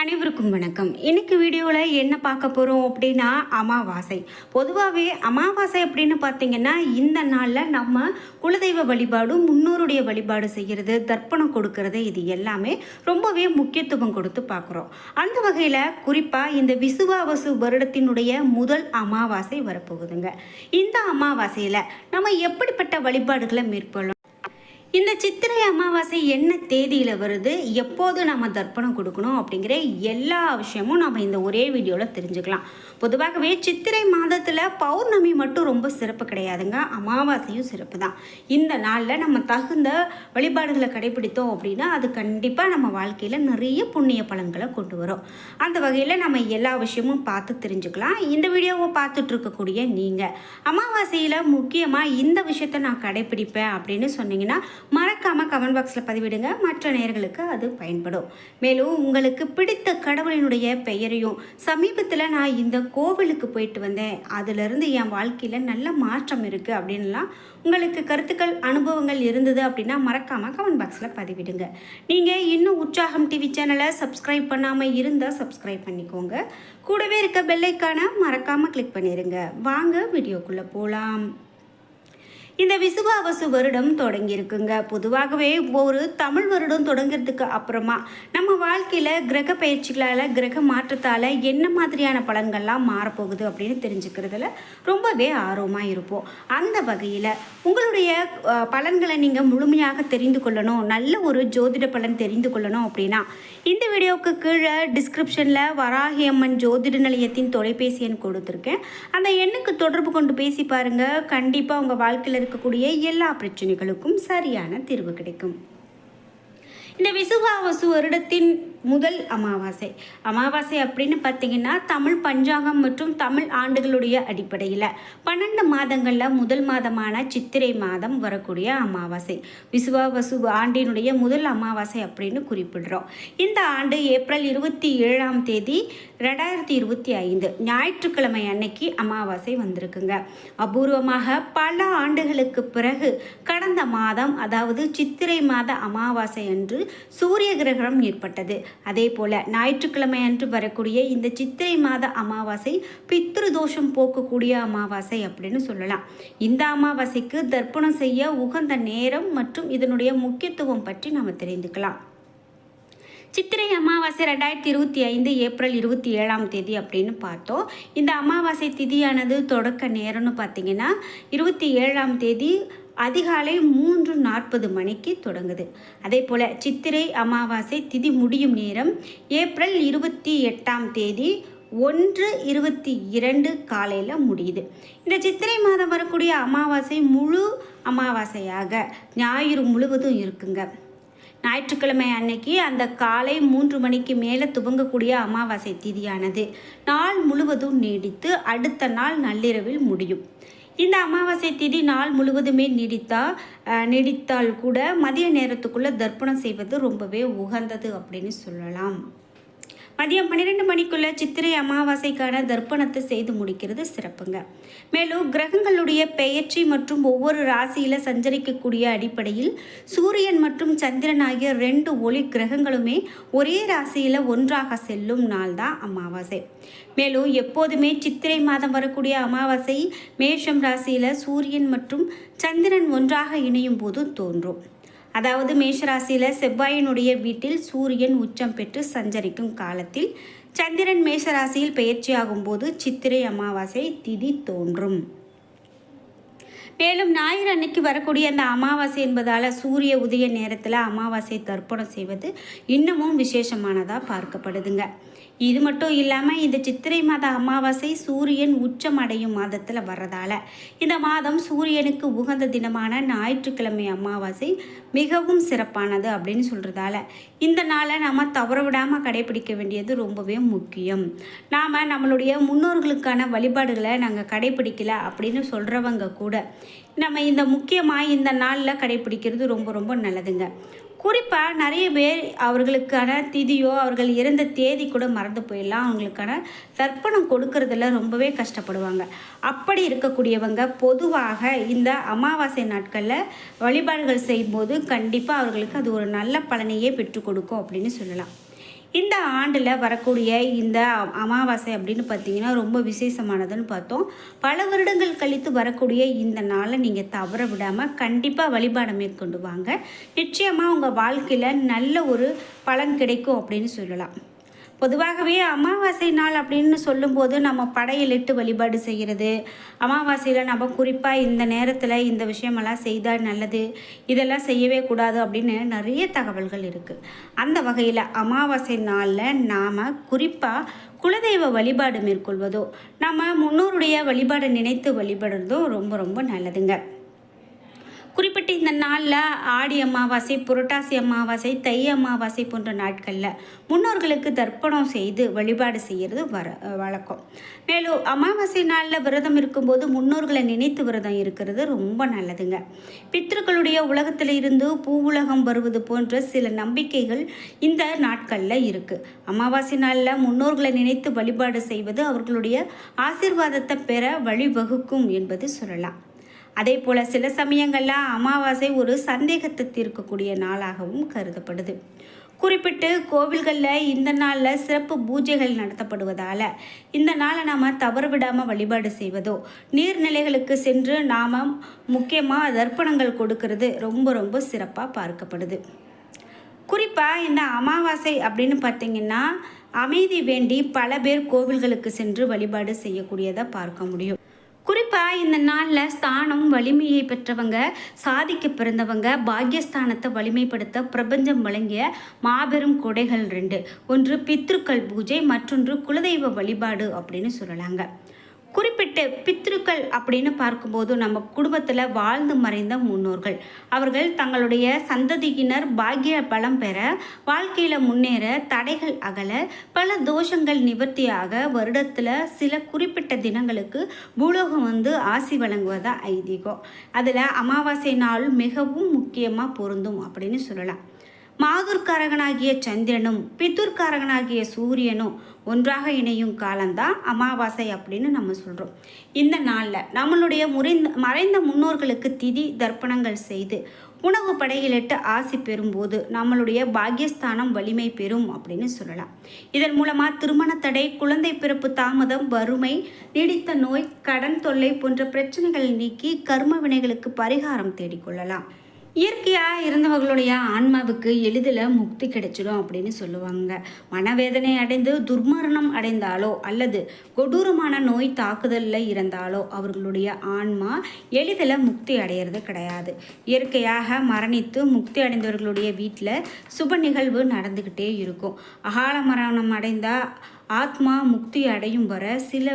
அனைவருக்கும் வணக்கம். இன்னைக்கு வீடியோவில் என்ன பார்க்க போகிறோம் அப்படின்னா அமாவாசை. பொதுவாகவே அமாவாசை அப்படின்னு பார்த்தீங்கன்னா இந்த நாளில் நம்ம குலதெய்வ வழிபாடு முன்னோருடைய வழிபாடு செய்கிறது தர்ப்பணம் கொடுக்கறது இது எல்லாமே ரொம்பவே முக்கியத்துவம் கொடுத்து பார்க்குறோம். அந்த வகையில் குறிப்பாக இந்த விசுவாவசு வருடத்தினுடைய முதல் அமாவாசை வரப்போகுதுங்க. இந்த அமாவாசையில் நம்ம எப்படிப்பட்ட வழிபாடுகளை மேற்கொள்ளணும்? இந்த சித்திரை அமாவாசை என்ன தேதியில் வருது? எப்போது நம்ம தர்ப்பணம் கொடுக்கணும்? அப்படிங்கிற எல்லா விஷயமும் நம்ம இந்த ஒரே வீடியோவில் தெரிஞ்சுக்கலாம். பொதுவாகவே சித்திரை மாதத்தில் பௌர்ணமி மட்டும் ரொம்ப சிறப்பு கிடையாதுங்க. அமாவாசையும் சிறப்பு தான் இந்த நாளில் நம்ம தகுந்த வழிபாடுகளை கடைபிடித்தோம் அப்படின்னா அது கண்டிப்பாக நம்ம வாழ்க்கையில் நிறைய புண்ணிய பலன்களை கொண்டு வரும். அந்த வகையில் நம்ம எல்லா விஷயமும் பார்த்து தெரிஞ்சுக்கலாம். இந்த வீடியோவை பார்த்துட்டு இருக்கக்கூடிய நீங்கள் அமாவாசையில் முக்கியமாக இந்த விஷயத்தை நான் கடைபிடிப்பேன் அப்படின்னு சொன்னீங்கன்னா மறக்காமல் கமெண்ட் பாக்ஸில் பதிவிடுங்க. மற்ற நேர்களுக்கு அது பயன்படும். மேலும் உங்களுக்கு பிடித்த கடவுளினுடைய பெயரையும் சமீபத்தில் நான் இந்த கோவிலுக்கு போயிட்டு வந்தேன். அதிலிருந்து என் வாழ்க்கையில் நல்ல மாற்றம் இருக்குது அப்படின்லாம் உங்களுக்கு கருத்துக்கள் அனுபவங்கள் இருந்தது அப்படின்னா மறக்காமல் கமெண்ட் பாக்ஸில் பதிவிடுங்க. நீங்கள் இன்னும் உற்சாகம் டிவி சேனலை சப்ஸ்கிரைப் பண்ணாமல் இருந்தால் சப்ஸ்கிரைப் பண்ணிக்கோங்க. கூடவே இருக்க பெல்லைக்கான மறக்காமல் கிளிக் பண்ணிடுங்க வாங்க வீடியோக்குள்ளே போகலாம் இந்த விசுவாவசு வருடம் தொடங்கியிருக்குங்க. பொதுவாகவே ஒரு தமிழ் வருடம் தொடங்கிறதுக்கு அப்புறமா நம்ம வாழ்க்கையில் கிரக பயிற்சிகளால் கிரக மாற்றத்தால் என்ன மாதிரியான பலன்கள்லாம் மாறப்போகுது அப்படின்னு தெரிஞ்சுக்கிறதுல ரொம்பவே ஆர்வமாக இருப்போம். அந்த வகையில் உங்களுடைய பலன்களை நீங்கள் முழுமையாக தெரிந்து கொள்ளணும் நல்ல ஒரு ஜோதிட பலன் தெரிந்து கொள்ளணும் அப்படின்னா இந்த வீடியோவுக்கு கீழே டிஸ்கிரிப்ஷனில் வராகியம்மன் ஜோதிட நிலையத்தின் தொலைபேசி எண் கொடுத்துருக்கேன். அந்த எண்ணுக்கு தொடர்பு கொண்டு பேசி பாருங்கள் கண்டிப்பாக உங்கள் வாழ்க்கையில் இருக்கக்கூடிய எல்லா பிரச்சனைகளுக்கும் சரியான தீர்வு கிடைக்கும். இந்த விசுவாவசு வருடத்தின் முதல் அமாவாசை. அமாவாசை அப்படின்னு பார்த்தீங்கன்னா தமிழ் பஞ்சாங்கம் மற்றும் தமிழ் ஆண்டுகளுடைய அடிப்படையில் பன்னெண்டு மாதங்களில் முதல் மாதமான சித்திரை மாதம் வரக்கூடிய அமாவாசை. விசுவாவசு ஆண்டினுடைய முதல் அமாவாசை அப்படின்னு குறிப்பிடுறோம். இந்த ஆண்டு ஏப்ரல் இருபத்தி ஏழாம் தேதி ரெண்டாயிரத்தி இருபத்தி ஐந்து ஞாயிற்றுக்கிழமை அன்னைக்கு அமாவாசை வந்திருக்குங்க. அபூர்வமாக பல ஆண்டுகளுக்கு பிறகு கடந்த மாதம் அதாவது சித்திரை மாத அமாவாசை அன்று சூரிய கிரகணம் ஏற்பட்டது. அதே போல ஞாயிற்றுக்கிழமை அன்று வரக்கூடிய இந்த சித்திரை மாத அமாவாசை பித்ரு தோஷம் போக்கக்கூடிய அமாவாசை அப்படின்னு சொல்லலாம். இந்த அமாவாசைக்கு தர்ப்பணம் செய்ய உகந்த நேரம் மற்றும் இதனுடைய முக்கியத்துவம் பற்றி நாம் தெரிந்துக்கலாம். சித்திரை அமாவாசை ரெண்டாயிரத்தி இருபத்தி ஐந்து ஏப்ரல் இருபத்தி ஏழாம் தேதி அப்படின்னு பார்த்தோம். இந்த அமாவாசை திதியானது தொடக்க நேரம்னு பார்த்தீங்கன்னா இருபத்தி ஏழாம் தேதி அதிகாலை மூன்று நாற்பது மணிக்கு தொடங்குது. அதே போல் சித்திரை அமாவாசை திதி முடியும் நேரம் ஏப்ரல் இருபத்தி எட்டாம் தேதி ஒன்று இருபத்தி இரண்டு காலையில் முடியுது. இந்த சித்திரை மாதம் வரக்கூடிய அமாவாசை முழு அமாவாசையாக ஞாயிறு முழுவதும் இருக்குங்க. ஞாயிற்றுக்கிழமை அன்னைக்கு அந்த காலை மூன்று மணிக்கு மேலே துவங்கக்கூடிய அமாவாசை திதியானது நாள் முழுவதும் நீடித்து அடுத்த நாள் நள்ளிரவில் முடியும். இந்த அமாவாசை திதி நாள் முழுவதுமே நீடித்தா நீடித்தால் கூட மதிய நேரத்துக்குள்ளே தர்ப்பணம் செய்வது ரொம்பவே உகந்தது அப்படின்னு சொல்லலாம். மதியம் பன்னிரெண்டு மணிக்குள்ள சித்திரை அமாவாசைக்கான தர்ப்பணத்தை செய்து முடிக்கிறது சிறப்புங்க. மேலும் கிரகங்களுடைய பெயர்ச்சி மற்றும் ஒவ்வொரு ராசியில் சஞ்சரிக்கக்கூடிய அடிப்படையில் சூரியன் மற்றும் சந்திரன் ஆகிய ரெண்டு ஒளி கிரகங்களுமே ஒரே ராசியில் ஒன்றாக செல்லும் நாள் தான் அமாவாசை. மேலும் எப்போதுமே சித்திரை மாதம் வரக்கூடிய அமாவாசை மேஷம் ராசியில் சூரியன் மற்றும் சந்திரன் ஒன்றாக இணையும் போது தோன்றும். அதாவது மேஷராசியில் செவ்வாயினுடைய வீட்டில் சூரியன் உச்சம் பெற்று சஞ்சரிக்கும் காலத்தில் சந்திரன் மேஷராசியில் பயிற்சியாகும் போது சித்திரை அமாவாசை திதி தோன்றும். மேலும் ஞாயிறு அன்னைக்கு வரக்கூடிய அந்த அமாவாசை என்பதால் சூரிய உதய நேரத்தில் அமாவாசை தர்ப்பணம் செய்வது இன்னமும் விசேஷமானதாக பார்க்கப்படுதுங்க. இது மட்டும் இல்லாமல் இந்த சித்திரை மாத அமாவாசை சூரியன் உச்சம் அடையும் மாதத்தில் வர்றதால இந்த மாதம் சூரியனுக்கு உகந்த தினமான ஞாயிற்றுக்கிழமை அமாவாசை மிகவும் சிறப்பானது அப்படின்னு சொல்கிறதால இந்த நாளை நம்ம தவற விடாமல் கடைபிடிக்க வேண்டியது ரொம்பவே முக்கியம். நாம் நம்மளுடைய முன்னோர்களுக்கான வழிபாடுகளை நாங்கள் கடைபிடிக்கல அப்படின்னு சொல்கிறவங்க கூட நம்ம இந்த முக்கியமாக இந்த நாளில் கடைபிடிக்கிறது ரொம்ப ரொம்ப நல்லதுங்க. குறிப்பாக நிறைய பேர் அவர்களுக்கான திதியோ அவர்கள் இறந்த தேதி கூட மறந்து போயிடலாம். அவங்களுக்கான தர்ப்பணம் கொடுக்கறதுல ரொம்பவே கஷ்டப்படுவாங்க. அப்படி இருக்கக்கூடியவங்க பொதுவாக இந்த அமாவாசை நாட்களில் வழிபாடுகள் செய்யும்போது கண்டிப்பாக அவர்களுக்கு அது ஒரு நல்ல பலனையே பெற்றுக் கொடுக்கும் அப்படின்னு சொல்லலாம். இந்த ஆண்டில் வரக்கூடிய இந்த அமாவாசை அப்படின்னு பார்த்தீங்கன்னா ரொம்ப விசேஷமானதுன்னு பார்த்தோம். பல வருடங்கள் கழித்து வரக்கூடிய இந்த நாளை நீங்கள் தவற விடாமல் கண்டிப்பாக வழிபாடு மேற்கொண்டு வாங்க. நிச்சயமாக உங்கள் வாழ்க்கையில் நல்ல ஒரு பலன் கிடைக்கும் அப்படின்னு சொல்லலாம். பொதுவாகவே அமாவாசை நாள் அப்படின்னு சொல்லும்போது நம்ம படையலிட்டு வழிபாடு செய்கிறது. அமாவாசையில் நம்ம குறிப்பாக இந்த நேரத்தில் இந்த விஷயமெல்லாம் செய்தால் நல்லது இதெல்லாம் செய்யவே கூடாது அப்படின்னு நிறைய தகவல்கள் இருக்குது அந்த வகையில் அமாவாசை நாளில் நாம் குறிப்பாக குலதெய்வ வழிபாடு மேற்கொள்வதோ நம்ம முன்னோருடைய வழிபாடை நினைத்து வழிபடுறதும் ரொம்ப ரொம்ப நல்லதுங்க. குறிப்பிட்ட இந்த நாளில் ஆடி அமாவாசை புரட்டாசி அமாவாசை தை அமாவாசை போன்ற நாட்களில் முன்னோர்களுக்கு தர்ப்பணம் செய்து வழிபாடு செய்கிறது வர வழக்கம். மேலும் அமாவாசை நாளில் விரதம் இருக்கும்போது முன்னோர்களை நினைத்து விரதம் இருக்கிறது ரொம்ப நல்லதுங்க. பித்தர்களுடைய உலகத்தில் இருந்து பூ உலகம் வருவது போன்ற சில நம்பிக்கைகள் இந்த நாட்களில் இருக்குது அமாவாசை நாளில் முன்னோர்களை நினைத்து வழிபாடு செய்வது அவர்களுடைய ஆசிர்வாதத்தை பெற வழிவகுக்கும் என்பது சொல்லலாம். அதே போல் சில சமயங்களில் அமாவாசை ஒரு சந்தேகத்தை தீர்க்கக்கூடிய நாளாகவும் கருதப்படுது. குறிப்பிட்டு கோவில்களில் இந்த நாளில் சிறப்பு பூஜைகள் நடத்தப்படுவதால் இந்த நாளை நாம் தவறு விடாமல் வழிபாடு செய்வதோ நீர்நிலைகளுக்கு சென்று நாம் முக்கியமாக தர்ப்பணங்கள் கொடுக்கறது ரொம்ப ரொம்ப சிறப்பாக பார்க்கப்படுது. குறிப்பாக இந்த அமாவாசை அப்படின்னு பார்த்திங்கன்னா அமைதி வேண்டி பல பேர் கோவில்களுக்கு சென்று வழிபாடு செய்யக்கூடியதை பார்க்க முடியும். குறிப்பாக இந்த நாளில் ஸ்தானம் வலிமையை பெற்றவங்க சாதிக்க பிறந்தவங்க பாக்யஸ்தானத்தை வலிமைப்படுத்த பிரபஞ்சம் வழங்கிய மாபெரும் கொடைகள் ரெண்டு. ஒன்று பித்ருக்கள் பூஜை மற்றொன்று குலதெய்வ வழிபாடு அப்படின்னு சொல்லலாங்க. குறிப்பிட்ட பித்ருக்கள் அப்படின்னு பார்க்கும்போது நம்ம குடும்பத்தில் வாழ்ந்து மறைந்த முன்னோர்கள். அவர்கள் தங்களுடைய சந்ததியினர் பாக்கிய பலம் பெற வாழ்க்கையில் முன்னேற தடைகள் அகல பல தோஷங்கள் நிவர்த்தியாக வருடத்தில் சில குறிப்பிட்ட தினங்களுக்கு பூலோகம் வந்து ஆசி வழங்குவதா ஐதீகம். அதில் அமாவாசை நாள் மிகவும் முக்கியமாக பொருந்தும் அப்படின்னு சொல்லலாம். மாதுர்காரகனாகிய சந்திரனும் பித்துர்காரகனாகிய சூரியனும் ஒன்றாக இணையும் காலம்தான் அமாவாசை அப்படின்னு நம்ம சொல்கிறோம் இந்த நாளில் நம்மளுடைய முறைந்த மறைந்த முன்னோர்களுக்கு திதி தர்ப்பணங்கள் செய்து உணவு படையிலிட்டு ஆசி பெறும்போது நம்மளுடைய பாக்கியஸ்தானம் வலிமை பெறும் அப்படின்னு சொல்லலாம். இதன் மூலமாக திருமண தடை குழந்தை பிறப்பு தாமதம் வறுமை நீடித்த நோய் கடன் தொல்லை போன்ற பிரச்சனைகளை நீக்கி கர்ம வினைகளுக்கு பரிகாரம் தேடிக்கொள்ளலாம் இயற்கையாக இருந்தவர்களுடைய ஆன்மாவுக்கு எளிதில் முக்தி கிடைச்சிடும் அப்படின்னு சொல்லுவாங்க. மனவேதனை அடைந்து துர்மரணம் அடைந்தாலோ அல்லது கொடூரமான நோய் தாக்குதலில் இருந்தாலோ அவர்களுடைய ஆன்மா எளிதில் முக்தி அடையிறது கிடையாது. இயற்கையாக மரணித்து முக்தி அடைந்தவர்களுடைய வீட்டில் சுப நிகழ்வு நடந்துக்கிட்டே இருக்கும். அகால மரணம் அடைந்தால் ஆத்மா முக்தி அடையும் வர சில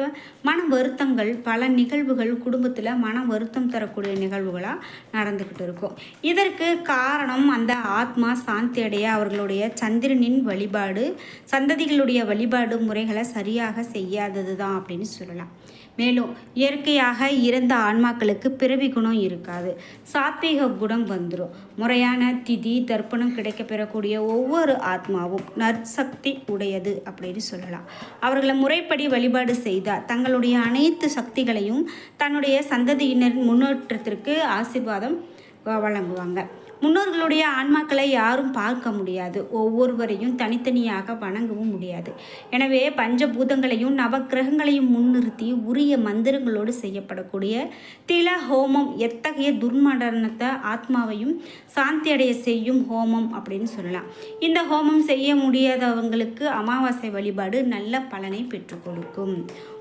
மன வருத்தங்கள் பல நிகழ்வுகள் குடும்பத்தில் மன வருத்தம் தரக்கூடிய நிகழ்வுகளாக நடந்துக்கிட்டு இருக்கும். இதற்கு காரணம் அந்த ஆத்மா சாந்தி அடைய அவர்களுடைய சந்திரனின் வழிபாடு சந்ததிகளுடைய வழிபாடு முறைகளை சரியாக செய்யாதது தான் அப்படின்னு சொல்லலாம். மேலும் இயற்கையாக இறந்த ஆன்மாக்களுக்கு பிறவி குணம் இருக்காது. சாத்வீக குணம் வந்துடும் முறையான திதி தர்ப்பணம் கிடைக்க பெறக்கூடிய ஒவ்வொரு ஆத்மாவும் நற்சக்தி உடையது அப்படின்னு சொல்லலாம். அவர்களை முறைப்படி வழிபாடு செய்தால் தங்களுடைய அனைத்து சக்திகளையும் தன்னுடைய சந்ததியினரின் முன்னேற்றத்திற்கு ஆசிர்வாதம் வழங்குவாங்க. முன்னோர்களுடைய ஆன்மாக்களை யாரும் பார்க்க முடியாது. ஒவ்வொருவரையும் தனித்தனியாக வணங்கவும் முடியாது. எனவே பஞ்சபூதங்களையும் நவக்கிரகங்களையும் முன்னிறுத்தி உரிய மந்திரங்களோடு செய்யப்படக்கூடிய தில ஹோமம் எத்தகைய துர்மடனத்தை ஆத்மாவையும் சாந்தி அடைய செய்யும் ஹோமம் அப்படின்னு சொல்லலாம். இந்த ஹோமம் செய்ய முடியாதவங்களுக்கு அமாவாசை வழிபாடு நல்ல பலனை பெற்றுக் கொடுக்கும்.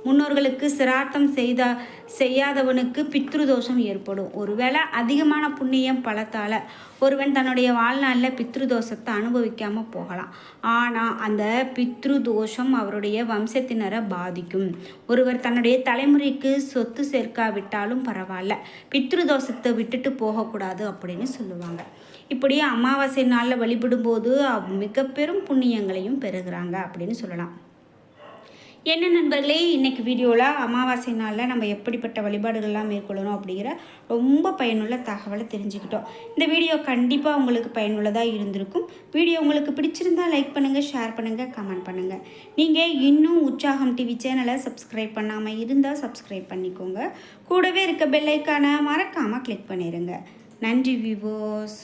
முன்னோர்களுக்கு சிரார்த்தம் செய்த செய்யாதவனுக்கு பித்ருதோஷம் ஏற்படும். ஒருவேளை அதிகமான புண்ணியம் பலத்தால் ஒருவன் தன்னுடைய வாழ்நாளில் பித்ருதோஷத்தை அனுபவிக்காமல் போகலாம். ஆனால் அந்த பித்ருதோஷம் அவருடைய வம்சத்தினரை பாதிக்கும். ஒருவர் தன்னுடைய தலைமுறைக்கு சொத்து சேர்க்காவிட்டாலும் பரவாயில்ல. பித்ருதோஷத்தை விட்டுட்டு போகக்கூடாது அப்படின்னு சொல்லுவாங்க. இப்படி அமாவாசை நாளில் வழிபடும்போது மிக பெரும் புண்ணியங்களையும் பெறுகிறாங்க அப்படின்னு சொல்லலாம். என்ன நண்பர்களே இன்றைக்கி வீடியோவில் அமாவாசை நாளில் நம்ம எப்படிப்பட்ட வழிபாடுகள்லாம் மேற்கொள்ளணும் அப்படிங்கிற ரொம்ப பயனுள்ள தகவலை தெரிஞ்சுக்கிட்டோம். இந்த வீடியோ கண்டிப்பாக உங்களுக்கு பயனுள்ளதாக இருந்திருக்கும். வீடியோ உங்களுக்கு பிடிச்சிருந்தால் லைக் பண்ணுங்கள் ஷேர் பண்ணுங்கள் கமெண்ட் பண்ணுங்கள் நீங்கள் இன்னும் உற்சாகம் டிவி சேனலை சப்ஸ்கிரைப் பண்ணாமல் இருந்தால் சப்ஸ்கிரைப் பண்ணிக்கோங்க. கூடவே இருக்க பெல்லைக்கான மறக்காமல் கிளிக் பண்ணிடுங்க நன்றி விவோஸ்